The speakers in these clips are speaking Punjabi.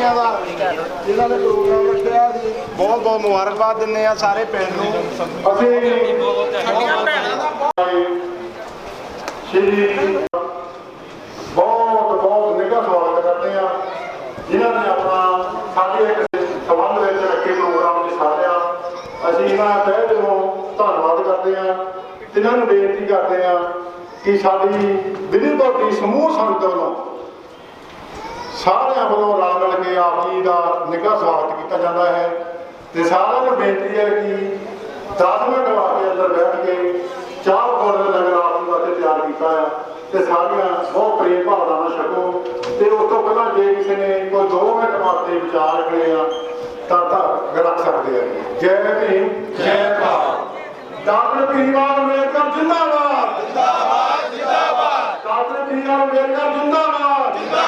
ਜੀ ਦਾ ਜਿਨ੍ਹਾਂ ਨੇ ਪ੍ਰੋਗਰਾਮ ਰੱਖਿਆ ਸੀ ਬਹੁਤ ਬਹੁਤ ਮੁਬਾਰਕਬਾਦ ਦਿੰਦੇ ਆ ਸਾਰੇ ਪਿੰਡ ਨੂੰ। ਅਸੀਂ ਸ਼੍ਰੀ ਬਹੁਤ ਬਹੁਤ ਨਿੱਘਾ ਸਵਾਗਤ ਕਰਦੇ ਆ ਜਿਨ੍ਹਾਂ ਨੇ ਆਪਣਾ ਸਾਡੇ ਸੰਬੰਧ ਵਿੱਚ ਰੱਖੇ ਪ੍ਰੋਗਰਾਮ ਦੇ ਸਾਰਿਆਂ ਅਸੀਂ ਇਹਨਾਂ ਦਾ ਤਹਿ ਦਿਲੋਂ ਧੰਨਵਾਦ ਕਰਦੇ ਆ ਇਹਨਾਂ ਨੂੰ ਬੇਨਤੀ ਕਰਦੇ ਆ ਕਿ ਸਾਡੀ ਵਿਧੀ ਤੁਹਾਡੀ ਸਮੂਹ ਸੰਗਤ ਵੱਲੋਂ ਸਾਰਿਆਂ ਵੱਲੋਂ ਰਲ ਮਿਲ ਕੇ ਆਪ ਜੀ ਦਾ ਨਿੱਘਾ ਸਵਾਗਤ ਕੀਤਾ ਜਾਂਦਾ ਹੈ ਤੇ ਸਾਰਿਆਂ ਨੂੰ ਬੇਨਤੀ ਹੈ ਕਿ 10 ਮਿੰਟ ਵਾਸਤੇ ਅੰਦਰ ਬੈਠ ਕੇ ਚਾਹ ਪਕੌੜੇ ਲੰਗਰ ਆਪ ਜੀ ਵਾਸਤੇ ਤਿਆਰ ਕੀਤਾ ਹੈ ਤੇ ਸਾਰੀਆਂ ਬਹੁਤ ਪ੍ਰੇਮ ਭਾਵਨਾ ਨਾਲ ਛਕੋ ਤੇ ਉਸ ਤੋਂ ਪਹਿਲਾਂ ਜੇ ਕਿਸੇ ਨੇ ਕੋਈ 2 ਮਿੰਟ ਵਾਸਤੇ ਵਿਚਾਰ ਰੱਖਣੇ ਆ ਤਾਂ ਤਾਂ ਰੱਖ ਸਕਦੇ ਆ। ਜੈ ਭੀਮ ਜੈ ਭਾਰਤ। ਡਾਕਟਰ ਭੀਮਰਾਵ ਅੰਬੇਡਕਰ ਜਿੰਦਾਬਾਦ। ਜਿੰਦਾਬਾਦ ਜਿੰਦਾਬਾਦ ਡਾਕਟਰ ਭੀਮਰਾਵ ਅੰਬੇਡਕਰ ਜਿੰਦਾਬਾਦ ਜੈ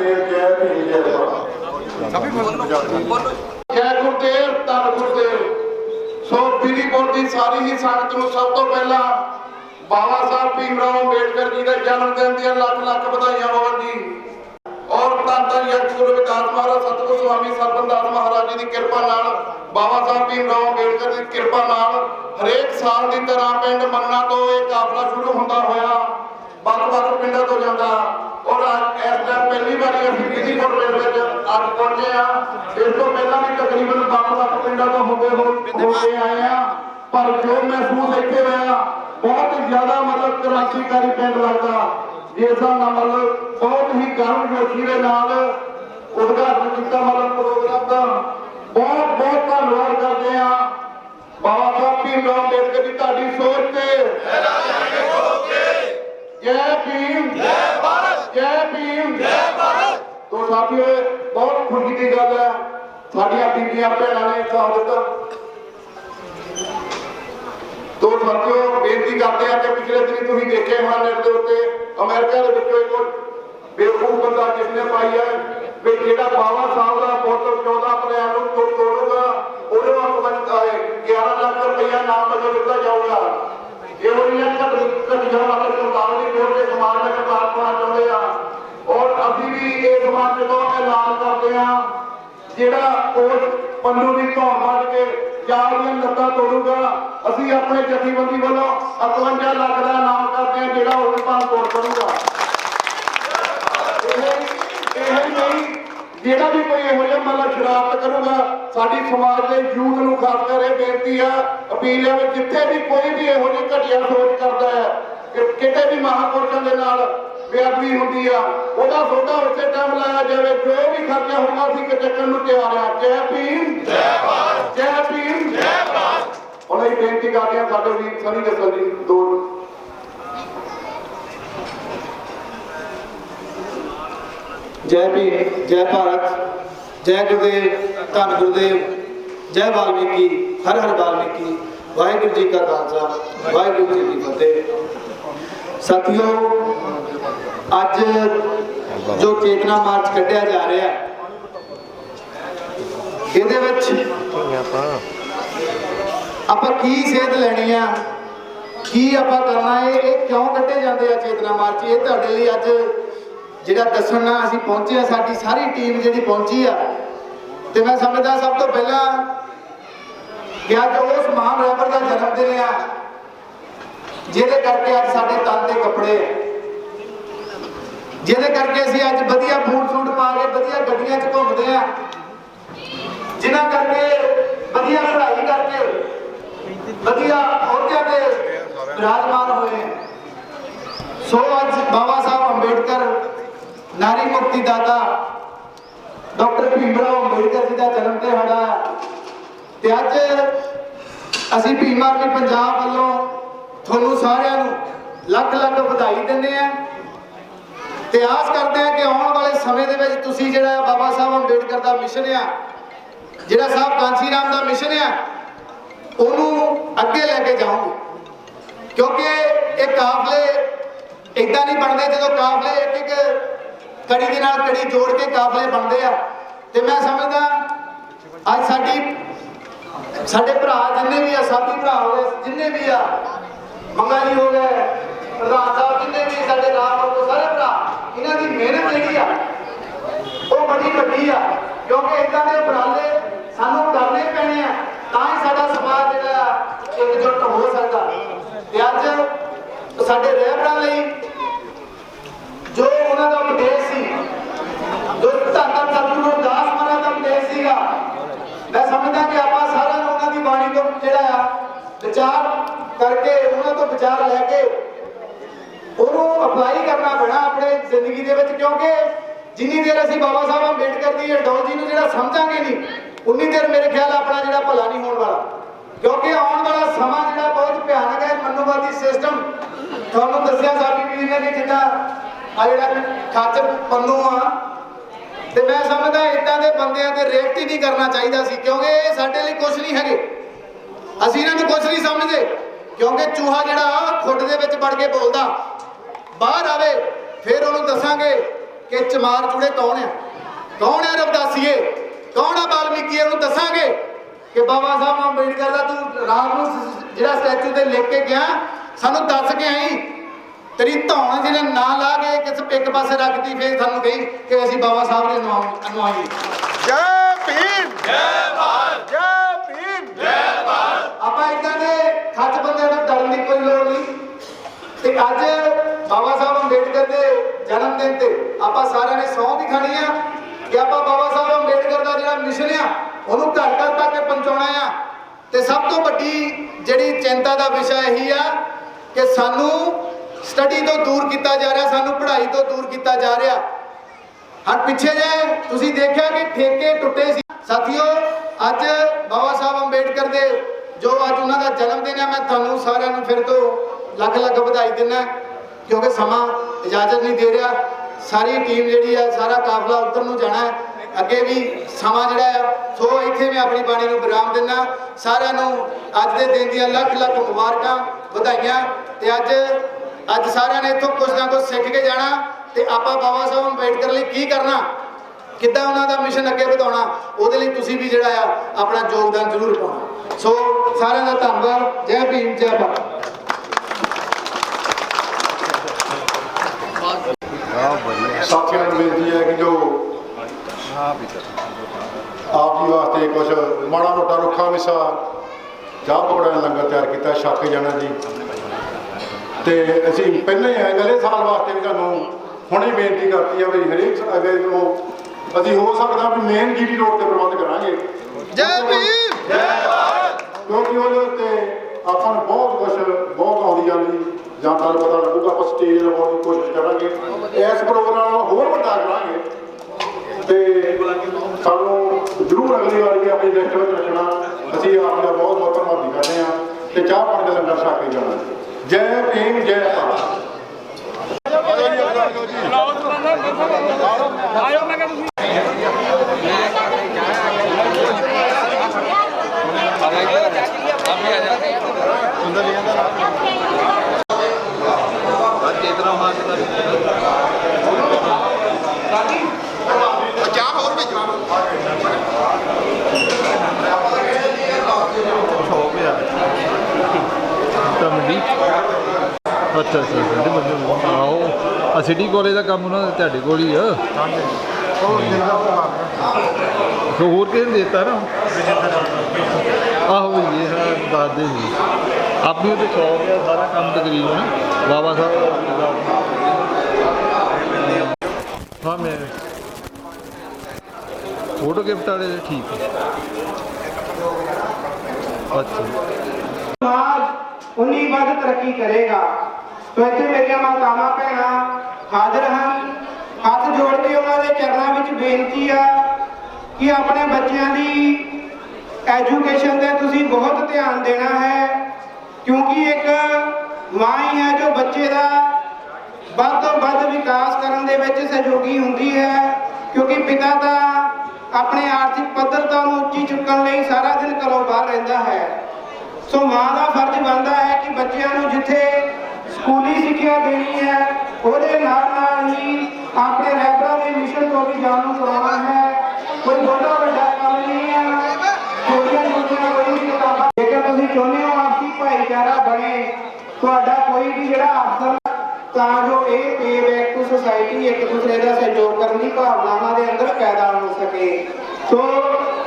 ਗੁਰਦੇਵ ਧੰਨ ਗੁਰਦੇਵ ਜੈ ਭੀਮ ਜੈ ਭਾਰਤ ਜੈ ਗੁਰਦੇਵ, ਧੰਨ ਗੁਰਦੇਵ। ਸੋ ਬੀਰੀਪੁਰ ਦੀ ਸਾਰੀ ਹੀ ਸੰਗਤ ਨੂੰ ਸਭ ਤੋਂ ਪਹਿਲਾਂ ਬਾਬਾ ਸਾਹਿਬ ਭੀਮਰਾਓ ਅੰਬੇਡਕਰ ਜੀ ਦੇ ਜਨਮ ਦਿਨ ਦੀਆਂ ਲੱਖ ਲੱਖ ਵਧਾਈਆਂ ਹੋਣ ਜੀ। ਔਰ ਧੰਨ ਧੰਨ ਯਗ ਮਹਾਰਾਜ, ਸਤਿਗੁਰੂ ਸਵਾਮੀ ਸਰਬੰਦਾਸ ਮਹਾਰਾਜ ਜੀ ਦੀ ਕਿਰਪਾ ਨਾਲ ਬਾਬਾ ਸਾਹਿਬ ਭੀਮ ਰਾਓ ਅੰਬੇਡਕਰ ਦੀ ਕਿਰਪਾ ਨਾਲ ਹਰੇਕ ਸਾਲ ਦੀ ਤਰ੍ਹਾਂ ਪਿੰਡ ਮੰਨਾ ਤੋਂ ਇਹ ਕਾਫਲਾ ਸ਼ੁਰੂ ਹੁੰਦਾ ਹੋਇਆ। ਵੱਖ-ਵੱਖ ਪਿੰਡਾਂ ਤੋਂ ਜਾਂਦਾ। ਔਰ ਅੱਜ ਇਸ ਟਾਈਮ ਪਹਿਲੀ ਵਾਰੀ ਅਸੀਂ ਬੀਦੀਪੁਰ ਪਿੰਡ ਵਿੱਚ ਅੱਜ ਪਹੁੰਚੇ ਆ ਇਸ ਤੋਂ ਪਹਿਲਾਂ ਵੀ ਤਕਰੀਬਨ ਵੱਖ-ਵੱਖ ਪਿੰਡਾਂ ਤੋਂ ਹੋ ਕੇ ਆਏ ਆ ਪਰ ਜੋ ਮਹਿਸੂਸ ਇੱਥੇ ਹੋਇਆ ਬਹੁਤ ਹੀ ਜ਼ਿਆਦਾ ਮਤਲਬ ਕ੍ਰਾਂਤੀਕਾਰੀ ਪਿੰਡ ਲੱਗਦਾ। ਜਿਸ ਦਾ ਮਤਲਬ ਬਹੁਤ ਹੀ ਗਰਮ ਜੋਸ਼ੀ ਦੇ ਨਾਲ ਉਦਘਾਟਨ ਕੀਤਾ ਮਤਲਬ ਪ੍ਰੋਗਰਾਮ ਦਾ ਬਹੁਤ ਬਹੁਤ ਧੰਨਵਾਦ ਕਰਦੇ ਆ ਬਾਬਾ ਸਾਹਿਬ ਭੀਮਰਾਓ ਅੰਬੇਡਕਰ ਦੀ ਤੁਹਾਡੀ ਸੋਚ ਤੇ ਜੈ ਭੀਮ ਜੈ ਭਾਰਤ ਜੈ ਭੀਮ ਜੈ ਭਾਰਤ ਤੋਂ ਸਾਥੀਓ ਬਹੁਤ ਖੁਸ਼ੀ ਦੀ ਗੱਲ ਹੈ। ਸਾਡੀਆਂ ਬੀਬੀਆਂ, ਭੈਣਾਂ ਨੇ ਸਾਥ ਦਿੱਤਾ। ਤੋਂ ਸਾਥੀਓ, ਬੇਨਤੀ ਕਰਦੇ ਆ ਕਿ ਪਿਛਲੇ ਦਿਨੀ ਤੁਸੀਂ ਦੇਖੇ ਹੋਣਾ ਨੈਟ ਦੇ ਉੱਤੇ, ਅਮਰੀਕਾ ਦੇ ਵਿੱਚੋਂ ਇੱਕ ਬੇਵਕੂਫ ਬੰਦਾ ਜਿਸਨੇ ਪਾਈ ਹੈ ਵੀ ਜਿਹੜਾ ਬਾਬਾ ਸਾਹਿਬ ਦਾ ਪੁੱਤ 14 ਅਪ੍ਰੈਲ ਨੂੰ ਤੋੜ ਤੋੜੂਗਾ ਉਹਨੂੰ 11 ਲੱਖ ਰੁਪਇਆ ਨਾਮ ਵਜੋਂ ਦਿੱਤਾ ਜਾਊਗਾ। ਇਹੋ ਜਿਹੀਆਂ ਘਟ ਘਟੀਆਂ ਵਾਲੇ ਸਰਕਾਰ ਦੀ ਕੋਲ ਦੇ ਸਮਾਜ ਵਿੱਚ ਬਾਤ ਪਾਉਣਾ ਚਾਹੁੰਦੇ ਆ। ਵੀ ਇਹ ਸਮਾਜ ਤੋਂ ਐਲਾਨ ਕਰਦੇ ਆ ਜਿਹੜਾ ਉਸ ਪੰਨੂ ਦੀ ਧੌਣ ਵੱਢ ਕੇ ਚਾਰ ਲੱਤਾਂ ਤੋੜੂਗਾ। ਅਸੀਂ ਆਪਣੇ ਜਥੇਬੰਦੀ ਵੱਲੋਂ 51 ਲੱਖ ਦਾ ਨਾਮ ਕਰਦੇ ਆ ਜਿਹੜਾ ਉਹ ਭਾਂ ਤੋੜ ਕਰੂਗਾ ਇਹ ਨਹੀਂ, ਜਿਹੜਾ ਵੀ ਕੋਈ ਇਹੋ ਜਿਹਾ ਮਤਲਬ ਸ਼ਰਾਰਤ ਕਰੂਗਾ, ਸਾਡੀ ਸਮਾਜ ਦੇ ਯੂਥ ਨੂੰ ਖਾਸ ਕਰ ਇਹ ਬੇਨਤੀ ਆ, ਅਪੀਲ ਹੈ ਵੀ ਜਿੱਥੇ ਵੀ ਕੋਈ ਵੀ ਇਹੋ ਜਿਹੀ ਘਟੀਆ ਸੋਚ ਕਰਦਾ ਹੈ, ਕਿ ਕਿਤੇ ਵੀ ਮਹਾਪੁਰਸ਼ਾਂ ਦੇ ਨਾਲ ਬੇਅਦਬੀ ਹੁੰਦੀ ਆ ਉਹਦਾ ਸੋਧਾ ਉਸੇ ਟਾਈਮ ਲਾਇਆ ਜਾਵੇ ਜੋ ਵੀ ਖਰਚਾ ਹੋਊਗਾ ਅਸੀਂ ਕਿ ਚੱਕਣ ਨੂੰ ਤਿਆਰ ਆ। ਜੈ ਭੀਮ। ਜੈ ਭਾਰਤ। ਜੈ ਭੀਮ। ਜੈ ਭਾਰਤ। ਹੁਣ ਇਹ ਬੇਨਤੀ ਕਰਦੇ ਆ ਸਾਡੇ ਵੀਰ ਸਨੀ ਦੱਸੋ ਜੀ ਦੋ ਜੈ ਭੀਮ ਜੈ ਭਾਰਤ ਜੈ ਗੁਰਦੇਵ ਧੰਨ ਗੁਰਦੇਵ ਜੈ ਵਾਲਮੀਕੀ ਹਰ ਹਰ ਵਾਲਮੀਕੀ। ਵਾਹਿਗੁਰੂ ਜੀ ਕਾ ਖਾਲਸਾ ਵਾਹਿਗੁਰੂ ਜੀ ਕੀ ਫਤਿਹ। ਸਾਥੀਓ ਅੱਜ ਜੋ ਚੇਤਨਾ ਮਾਰਚ ਕੱਢਿਆ ਜਾ ਰਿਹਾ ਹੈ, ਇਹਦੇ ਵਿੱਚ ਆਪਾਂ ਕੀ ਸੇਧ ਲੈਣੀ ਆ ਕੀ ਆਪਾਂ ਕਰਨਾ ਹੈ ਇਹ ਕਿਉਂ ਕੱਢੇ ਜਾਂਦੇ ਆ ਚੇਤਨਾ ਮਾਰਚ? ਇਹ ਤੁਹਾਡੇ ਲਈ ਅੱਜ ਜਿਹੜਾ ਦੱਸਣਾ ਅਸੀਂ ਪਹੁੰਚੇ ਆ ਸਾਡੀ ਸਾਰੀ ਟੀਮ ਜਿਹੜੀ ਪਹੁੰਚੀ ਆ। ਤੇ ਮੈਂ ਸਮਝਦਾ ਸਭ ਤੋਂ ਪਹਿਲਾਂ ਕਿ ਅੱਜ ਉਸ ਮਹਾਨ ਰਹਿਬਰ ਦਾ ਜਨਮ ਦਿਨ ਆ ਜਿਹਦੇ ਕਰਕੇ ਅੱਜ ਸਾਡੇ ਤਨ ਦੇ ਕੱਪੜੇ ਜਿਹਦੇ ਕਰਕੇ ਅਸੀਂ ਅੱਜ ਵਧੀਆ ਬੂਟ ਸੂਟ ਪਾ ਕੇ ਵਧੀਆ ਗੱਡੀਆਂ 'ਚ ਘੁੰਮਦੇ ਆ। ਜਿਨ੍ਹਾਂ ਕਰਕੇ ਵਧੀਆ ਪੜ੍ਹਾਈ ਕਰਕੇ ਵਧੀਆ ਅਹੁਦਿਆਂ ਤੇ ਵਿਰਾਜਮਾਨ ਹੋਏ ਸੋ ਅੱਜ ਬਾਬਾ ਸਾਹਿਬ ਅੰਬੇਡਕਰ, ਨਾਰੀ ਮੁਕਤੀ ਦਾਤਾ ਡਾਕਟਰ ਭੀਮਰਾਓ ਅੰਬੇਡਕਰ ਜੀ ਦਾ ਜਨਮ ਦਿਹਾੜਾ ਹੈ ਤੇ ਅੱਜ ਅਸੀਂ ਭੀਮ ਆਰਮੀ ਪੰਜਾਬ ਵੱਲੋਂ ਤੁਹਾਨੂੰ ਸਾਰਿਆਂ ਨੂੰ ਲੱਖ ਲੱਖ ਵਧਾਈ ਦਿੰਦੇ ਆ। ਤੇ ਆਸ ਕਰਦੇ ਆ ਕਿ ਆਉਣ ਵਾਲੇ ਸਮੇਂ ਦੇ ਵਿੱਚ ਤੁਸੀਂ ਜਿਹੜਾ ਬਾਬਾ ਸਾਹਿਬ ਅੰਬੇਡਕਰ ਦਾ ਮਿਸ਼ਨ ਆ, ਜਿਹੜਾ ਸਾਹਿਬ ਕਾਂਸੀ ਰਾਮ ਦਾ ਮਿਸ਼ਨ ਆ, ਉਹਨੂੰ ਅੱਗੇ ਲੈ ਕੇ ਜਾਓਗੇ। ਕਿਉਂਕਿ ਇਹ ਕਾਫਲੇ ਇਦਾਂ ਨਹੀਂ ਬਣਦੇ ਜਦੋਂ ਕਾਫਲੇ ਇੱਕ ਇੱਕ ਕੜੀ ਦੇ ਨਾਲ ਕੜੀ ਜੋੜ ਕੇ ਕਾਫਲੇ ਬਣਦੇ ਆ। ਤੇ ਮੈਂ ਸਮਝਦਾ ਅੱਜ ਸਾਡੀ ਸਾਡੇ ਭਰਾ ਜਿੰਨੇ ਵੀ ਆ ਸਾਥੀ ਭਰਾ ਹੋ ਗਏ, ਜਿੰਨੇ ਵੀ ਆ, ਮੰਗਾ ਜੀ ਹੋ ਗਏ, ਪ੍ਰਧਾਨ ਸਾਹਿਬ ਜਿੰਨੇ ਵੀ ਸਾਡੇ ਰਾਮ ਹੋ ਸਾਰੇ ਭਰਾ ਇਹਨਾਂ ਦੀ ਮਿਹਨਤ ਜਿਹੜੀ ਆ ਉਹ ਬੜੀ ਵੱਡੀ ਆ ਕਿਉਂਕਿ ਇਦਾਂ ਦੇ ਉਪਰਾਲੇ ਸਾਨੂੰ ਕਰਨੇ ਪੈਣੇ ਆ ਤਾਂ ਹੀ ਸਾਡਾ ਸਮਾਜ ਜਿਹੜਾ ਆ, ਇਕਜੁੱਟ ਹੋ ਸਕਦਾ ਤੇ ਅੱਜ ਸਾਡੇ ਰਹਿਬਰਾਂ ਲਈ ਜੋ ਉਹਨਾਂ ਦਾ ਉਪਦੇਸ਼ ਸੀ ਜੋ ਧੰਨ ਧੰਨ ਸਤਿਗੁਰੂ ਰਵਿਦਾਸ ਮਹਾਰਾਜ ਦਾ ਉਪਦੇਸ਼ ਸੀਗਾ ਮੈਂ ਸਮਝਦਾ ਕਿ ਆਪਾਂ ਸਾਰਿਆਂ ਨੂੰ ਉਹਨਾਂ ਦੀ ਬਾਣੀ ਤੋਂ ਜਿਹੜਾ ਆ ਵਿਚਾਰ ਕਰਕੇ ਉਹਨਾਂ ਤੋਂ ਵਿਚਾਰ ਲੈ ਕੇ ਉਹਨੂੰ ਅਪਲਾਈ ਕਰਨਾ ਪੈਣਾ ਆਪਣੇ ਜ਼ਿੰਦਗੀ ਦੇ ਵਿੱਚ ਕਿਉਂਕਿ ਜਿੰਨੀ ਦੇਰ ਅਸੀਂ ਬਾਬਾ ਸਾਹਿਬ ਅੰਬੇਡਕਰ ਦੀ ਆਈਡੀਓਲੋਜੀ ਨੂੰ ਜਿਹੜਾ ਸਮਝਾਂਗੇ ਨਹੀਂ, ਉਨੀ ਦੇਰ ਮੇਰੇ ਖਿਆਲ ਆਪਣਾ ਜਿਹੜਾ ਭਲਾ ਨਹੀਂ ਹੋਣ ਵਾਲਾ। ਕਿਉਂਕਿ ਆਉਣ ਵਾਲਾ ਸਮਾਂ ਜਿਹੜਾ ਬਹੁਤ ਭਿਆਨਕ ਹੈ ਮਨੁਵਾਦੀ ਸਿਸਟਮ ਤੁਹਾਨੂੰ ਦੱਸਿਆ ਸਾਬੀ ਵੀਰ ਨੇ ਕਿ ਜਿੱਦਾਂ ਆ ਜਿਹੜਾ ਖੱਚ ਪੰਨੂ ਆ। ਤੇ ਮੈਂ ਸਮਝਦਾ ਇਦਾਂ ਦੇ ਬੰਦਿਆਂ ਤੇ ਰਿਐਕਟ ਹੀ ਨਹੀਂ ਕਰਨਾ ਚਾਹੀਦਾ ਸੀ, ਕਿਉਂਕਿ ਇਹ ਸਾਡੇ ਲਈ ਕੁਝ ਨਹੀਂ ਹੈਗੇ। ਅਸੀਂ ਇਹਨਾਂ ਨੂੰ ਕੁਝ ਨਹੀਂ ਸਮਝਦੇ, ਕਿਉਂਕਿ ਚੂਹਾ ਜਿਹੜਾ ਖੁੱਡ ਦੇ ਵਿੱਚ ਵੜ ਕੇ ਬੋਲਦਾ। ਬਾਹਰ ਆਵੇ, ਫਿਰ ਉਹਨੂੰ ਦੱਸਾਂਗੇ ਕਿ ਚਮਾਰ ਚੂੜੇ ਕੌਣ ਆ? ਕੌਣ ਆ ਰਵਦਾਸੀਏ? ਕੌਣ ਆ ਬਾਲਮੀਕੀ? ਉਹਨੂੰ ਦੱਸਾਂਗੇ ਕਿ ਬਾਬਾ ਸਾਹਿਬ ਅੰਬੇਡਕਰ ਦਾ ਤੂੰ ਰਾਮ ਨੂੰ ਜਿਹੜਾ ਸਟੈਚੂ ਤੇ ਲਿਖ ਕੇ ਗਿਆ ਸਾਨੂੰ ਦੱਸ ਕੇ ਆਈ ਤੇਰੀ ਧੌਣ ਜਿਹਨੇ ਨਾਂ ਲਾ ਕੇ ਕਿਸ ਇੱਕ ਪਾਸੇ ਰੱਖਦੀ ਫੇਰ ਸਾਨੂੰ ਕਹੀ ਕਿ ਅਸੀਂ ਬਾਬਾ ਸਾਹਿਬ ਦੇ ਨਾਮ ਅਨੁਆਈ। ਜੈ ਭੀਮ। ਜੈ ਭਾਰਤ। ਜੈ ਭੀਮ। ਆਪਾਂ ਇਦਾਂ ਦੇ ਖੱਚ ਬੰਦਿਆਂ ਨੂੰ ਡਰਨ ਦੀ ਕੋਈ ਲੋੜ ਨਹੀਂ। ਤੇ ਅੱਜ ਬਾਬਾ ਸਾਹਿਬ ਅੰਬੇਡਕਰ ਦੇ ਜਨਮ ਦਿਨ ਤੇ ਆਪਾਂ ਸਾਰਿਆਂ ਨੇ ਸਹੁੰ ਵੀ ਖਾਣੀ ਆ ਕਿ ਆਪਾਂ ਬਾਬਾ ਸਾਹਿਬ ਅੰਬੇਡਕਰ ਦਾ ਜਿਹੜਾ ਮਿਸ਼ਨ ਆ, ਉਹਨੂੰ ਘਰ ਘਰ ਤੱਕ ਪਹੁੰਚਾਉਣਾ ਆ। ਤੇ ਸਭ ਤੋਂ ਵੱਡੀ ਜਿਹੜੀ ਚਿੰਤਾ ਦਾ ਵਿਸ਼ਾ ਇਹੀ ਆ ਕਿ ਸਾਨੂੰ ਸਟੱਡੀ ਤੋਂ ਦੂਰ ਕੀਤਾ ਜਾ ਰਿਹਾ, ਸਾਨੂੰ ਪੜ੍ਹਾਈ ਤੋਂ ਦੂਰ ਕੀਤਾ ਜਾ ਰਿਹਾ। ਹਾਂ, ਪਿੱਛੇ ਜੇ ਤੁਸੀਂ ਦੇਖਿਆ ਕਿ ਠੇਕੇ ਟੁੱਟੇ ਸੀ। ਸਾਥੀਓ, ਅੱਜ ਬਾਬਾ ਸਾਹਿਬ ਅੰਬੇਡਕਰ ਦੇ ਜੋ ਅੱਜ ਉਹਨਾਂ ਦਾ ਜਨਮ ਦਿਨ ਹੈ ਮੈਂ ਤੁਹਾਨੂੰ ਸਾਰਿਆਂ ਨੂੰ ਫਿਰ ਤੋਂ ਲੱਖ ਲੱਖ ਵਧਾਈ ਦਿੰਦਾ, ਕਿਉਂਕਿ ਸਮਾਂ ਇਜਾਜ਼ਤ ਨਹੀਂ ਦੇ ਰਿਹਾ। ਸਾਰੀ ਟੀਮ ਜਿਹੜੀ ਆ, ਸਾਰਾ ਕਾਫਲਾ ਉੱਧਰ ਨੂੰ ਜਾਣਾ ਹੈ। ਅੱਗੇ ਵੀ ਸਮਾਂ ਜਿਹੜਾ ਆ, ਸੋ ਇੱਥੇ ਮੈਂ ਆਪਣੀ ਬਾਣੀ ਨੂੰ ਵਿਰਾਮ ਦਿੰਦਾ ਸਾਰਿਆਂ ਨੂੰ ਅੱਜ ਦੇ ਦਿਨ ਦੀਆਂ ਲੱਖ ਲੱਖ ਮੁਬਾਰਕਾਂ ਵਧਾਈਆਂ। ਤੇ ਅੱਜ ਅੱਜ ਸਾਰਿਆਂ ਨੇ ਇੱਥੋਂ ਕੁਝ ਨਾ ਕੁਝ ਸਿੱਖ ਕੇ ਜਾਣਾ। ਤੇ ਆਪਾਂ ਬਾਬਾ ਸਾਹਿਬ ਅੰਬੇਡਕਰ ਲਈ ਕੀ ਕਰਨਾ? ਕਿੱਦਾਂ ਉਹਨਾਂ ਦਾ ਮਿਸ਼ਨ ਅੱਗੇ ਵਧਾਉਣਾ? ਉਹਦੇ ਲਈ ਤੁਸੀਂ ਵੀ ਜਿਹੜਾ ਆ, ਆਪਣਾ ਯੋਗਦਾਨ ਜ਼ਰੂਰ ਪਾਉਣਾ। ਸੋ ਸਾਰਿਆਂ ਦਾ ਧੰਨਵਾਦ। ਜੈ ਭੀਮ, ਜੈ ਭਾਰਤ। ਸਾਥੀਆਂ ਨੂੰ ਬੇਨਤੀ ਹੈ ਕਿ ਜੋ ਆਪ ਜੀ ਵਾਸਤੇ ਕੁਝ ਮਾੜਾ ਮੋਟਾ ਰੁੱਖਾ ਮਿਸਾ ਚਾਹ ਪਕੌੜਿਆਂ ਦਾ ਲੰਗਰ ਤਿਆਰ ਕੀਤਾ ਛੱਕ ਜਾਣਾ ਜੀ ਤੇ ਅਸੀਂ ਪਹਿਲਾਂ ਹੀ ਅਗਲੇ ਸਾਲ ਵਾਸਤੇ ਵੀ ਤੁਹਾਨੂੰ ਹੁਣੇ ਬੇਨਤੀ ਕਰਤੀ ਆ ਵੀ ਹਰੇਕ ਅਗੇ ਉਹ ਅਸੀਂ ਹੋ ਸਕਦਾ ਵੀ ਮੇਨ ਜੀਡੀ ਰੋਡ ਤੇ ਪ੍ਰਬੰਧ ਕਰਾਂਗੇ। ਜੈ ਭੀਮ! ਕਿਉਂਕਿ ਉਹਦੇ ਉੱਤੇ ਆਪਾਂ ਨੂੰ ਬਹੁਤ ਕੁਝ ਬਹੁਤ ਆਉਂਦੀ ਜਾਂਦੀ। ਜਾਂ ਤੁਹਾਨੂੰ ਪਤਾ ਲੱਗੂਗਾ ਆਪਾਂ ਸਟੇਜ ਲਗਾਉਣ ਦੀ ਕੋਸ਼ਿਸ਼ ਕਰਾਂਗੇ ਇਸ ਪ੍ਰੋਗਰਾਮ ਨੂੰ ਹੋਰ ਵੱਡਾ ਕਰਾਂਗੇ ਤੇ ਸਾਨੂੰ ਜ਼ਰੂਰ ਅਗਲੀ ਵਾਰੀ ਵੀ ਆਪਣੀ ਲਿਸਟ ਵਿੱਚ ਰੱਖਣਾ ਅਸੀਂ ਆਪ ਦਾ ਬਹੁਤ ਬਹੁਤ ਧੰਨਵਾਦ ਕਰਦੇ ਹਾਂ ਤੇ ਚਾਹ ਪਾਣੀ ਦਾ ਲੰਗਰ ਛਕ ਕੇ ਜਾਣਾ ਜੈ ਭੀਮ ਜੈ ਭਾਰਤ ਤਾਂ ਮੰਡੀ ਅੱਛਾ ਅੱਛਾ ਸਾਡੇ ਬੰਦੇ ਆਓ ਆ ਸਿਟੀ ਕਾਲਜ ਦਾ ਕੰਮ ਉਹਨਾਂ ਦਾ ਤੁਹਾਡੇ ਕੋਲ ਹੀ ਆ। ਸੋ ਹੋਰ ਕਿਸੇ ਨੇ ਦਿੱਤਾ ਨਾ? ਆਹੋ ਜੀ ਇਹ ਹਾਂ ਦੱਸਦੇ ਸੀ ਆਪਣੀ ਉਹਦੇ ਸ਼ੌਕ ਆ ਸਾਰਾ ਕੰਮ ਤਕਰੀਬਨ ਬਾਬਾ ਸਾਹਿਬ ਦਾ ਹਾਂ ਮੈਂ ਫੋਟੋ ਗਿਫਟ ਵਾਲੇ ਦੇ ਠੀਕ ਹੈ। ਅੱਛਾ। ਸਮਾਜ ਉਨੀ ਵੱਧ ਤਰੱਕੀ ਕਰੇਗਾ। ਸੋ ਇੱਥੇ ਮੇਰੀਆਂ ਮਾਤਾਵਾਂ ਭੈਣਾਂ ਹਾਜ਼ਰ ਹਨ ਹੱਥ ਜੋੜ ਕੇ ਉਹਨਾਂ ਦੇ ਚਰਨਾਂ ਵਿੱਚ ਬੇਨਤੀ ਆ ਕਿ ਆਪਣੇ ਬੱਚਿਆਂ ਦੀ ਐਜੂਕੇਸ਼ਨ ਤੇ ਤੁਸੀਂ ਬਹੁਤ ਧਿਆਨ ਦੇਣਾ ਹੈ, ਕਿਉਂਕਿ ਇੱਕ ਮਾਂ ਹੀ ਹੈ ਜੋ ਬੱਚੇ ਦਾ ਵੱਧ ਤੋਂ ਵੱਧ ਵਿਕਾਸ ਕਰਨ ਦੇ ਵਿੱਚ ਸਹਿਯੋਗੀ ਹੁੰਦੀ ਹੈ, ਕਿਉਂਕਿ ਪਿਤਾ ਤਾਂ ਆਪਣੇ ਆਰਥਿਕ ਪੱਧਰਤਾ ਨੂੰ ਉੱਚੀ ਚੁੱਕਣ ਲਈ ਸਾਰਾ ਦਿਨ ਘਰੋਂ ਬਾਹਰ ਰਹਿੰਦਾ ਹੈ। ਸੋ ਮਾਂ ਦਾ ਫਰਜ਼ ਬਣਦਾ ਹੈ ਕਿ ਬੱਚਿਆਂ ਨੂੰ ਜਿੱਥੇ ਸਕੂਲੀ ਸਿੱਖਿਆ ਦੇਣੀ ਹੈ ਉਹਦੇ ਨਾਲ ਨਾਲ ਹੀ ਆਪਣੇ ਰਹਿਬਰਾਂ ਦੇ ਮਿਸ਼ਨ ਤੋਂ ਵੀ ਜਾਣੂ ਕਰਾਉਣਾ ਹੈ। ਕੋਈ ਬਹੁਤਾ ਵੱਡਾ ਕੰਮ ਨਹੀਂ ਹੈ। ਛੋਟੀਆਂ ਛੋਟੀਆਂ ਕੋਈ ਵੀ ਕਿਤਾਬਾਂ ਜੇਕਰ ਤੁਸੀਂ ਚਾਹੁੰਦੇ ਹੋ ਆਪਸੀ ਭਾਈਚਾਰਾ ਬਣੇ, ਤੁਹਾਡਾ ਕੋਈ ਵੀ ਜਿਹੜਾ ਅਫਸਰ ਤਾਂ ਜੋ ਇਹ ਪੇ ਬੈਕ ਟੂ ਸੁਸਾਇਟੀ ਇੱਕ ਦੂਸਰੇ ਦਾ ਸਹਿਯੋਗ ਕਰਨ ਦੀ ਭਾਵਨਾਵਾਂ ਦੇ ਅੰਦਰ ਪੈਦਾ ਹੋ ਸਕੇ। ਸੋ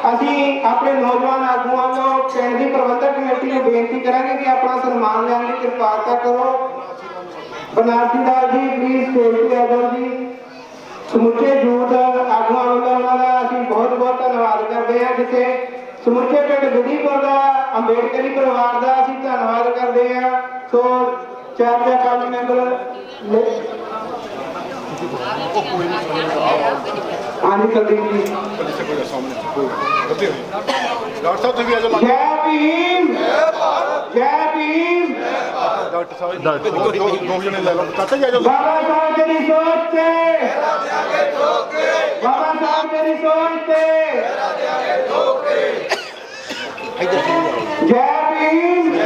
ਅਸੀਂ ਆਪਣੇ ਨੌਜਵਾਨ ਆਗੂਆਂ ਨੂੰ ਪਿੰਡ ਦੀ ਪ੍ਰਬੰਧਕ ਕਮੇਟੀ ਨੂੰ ਬੇਨਤੀ ਕਰਾਂਗੇ ਕਿ ਆਪਣਾ ਸਨਮਾਨ ਲੈਣ ਦੀ ਕਿਰਪਾਲਤਾ ਕਰੋ। ਬਨਾਰਸੀ ਦਾਸ ਜੀ ਪਲੀਜ਼ ਸਟੇਜ ਤੇ ਆ ਜਾਓ ਜੀ। ਸਮੁੱਚੇ ਯੂਥ ਆਗੂਆਂ ਵੱਲੋਂ ਉਹਨਾਂ ਦਾ ਅਸੀਂ ਬਹੁਤ ਬਹੁਤ ਧੰਨਵਾਦ ਕਰਦੇ ਹਾਂ ਜਿੱਥੇ ਸਮੁੱਚੇ ਪਿੰਡ ਗੁਦੀਪੁਰ ਦਾ ਅੰਬੇਡਕਰੀ ਪਰਿਵਾਰ ਦਾ ਅਸੀਂ ਧੰਨਵਾਦ ਕਰਦੇ ਹਾਂ। ਸੋ ਚਾਰ ਚਾਰ ਪੰਜ ਮੈਂਬਰ ਨੇ- ਹਾਂਜੀ ਕੁਲਦੀਪ ਜੀ ਡਾਕਟਰ ਸਾਹਿਬ ਤੁਸੀਂ ਵੀ ਆ ਜਾਓ ਜੈ ਭੀਮ ਜੈ ਭੀਮ। ਡਾਕਟਰ ਸਾਹਿਬ ਡਾਕਟਰ ਦੋ ਦੋ ਦੋ ਜਣੇ ਲੈ ਲਓ ਚਾਚਾ ਜੀ ਆ ਜਾਓ ਬਾਬਾ ਸਾਹਿਬ ਤੇਰੀ ਸੋਚ ਤੇ ਬਾਬਾ ਸਾਹਿਬ ਤੇਰੀ ਸੋਚ ਤੇ ਜੈ ਭੀਮ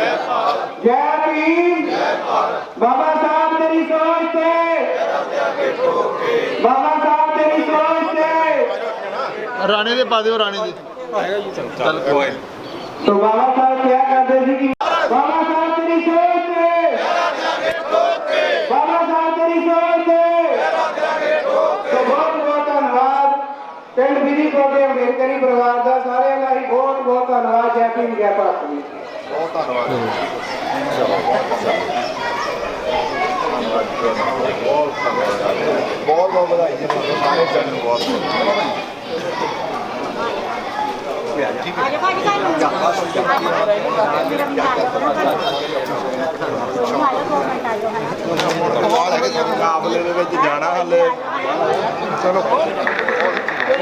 ਜੈ ਭੀਮ ਬਾਬਾ ਸਾਹਿਬ ਤੇਰੀ ਸੋਚ ਤੇ ਬਾਬਾ ਸਾਹਿਬ ਤੇਰੀ ਸੋਚ ਤੇ ਰਾਣੇ ਦੇ ਪਾ ਦਿਓ ਰਾਣੇ ਦੇ ਚੱਲ ਕੋਈ तो बाबा साहब क्या कहते थे कि ਪਰਿਵਾਰ ਦਾ ਸਾਰਿਆਂ ਦਾ ਹੀ ਬਹੁਤ ਬਹੁਤ ਧੰਨਵਾਦ ਜੈ ਭੀਮ ਜੈ ਭਾਰਤ ਜੀ ਬਹੁਤ ਧੰਨਵਾਦ। ਬਹੁਤ ਬਹੁਤ ਬਹੁਤ ਵਧਾਈ ਜੀ ਤੁਹਾਨੂੰ ਸਾਰੇ ਚੈਨਲ ਨੂੰ ਬਹੁਤ ਬਹੁਤ ਸਵਾਲ ਹੈ ਕਿ ਮੁਕਾਬਲੇ ਦੇ ਵਿੱਚ ਜਾਣਾ ਹਲੇ ਚਲੋ ਠੀਕ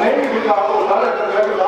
नहीं मिला वो लड़क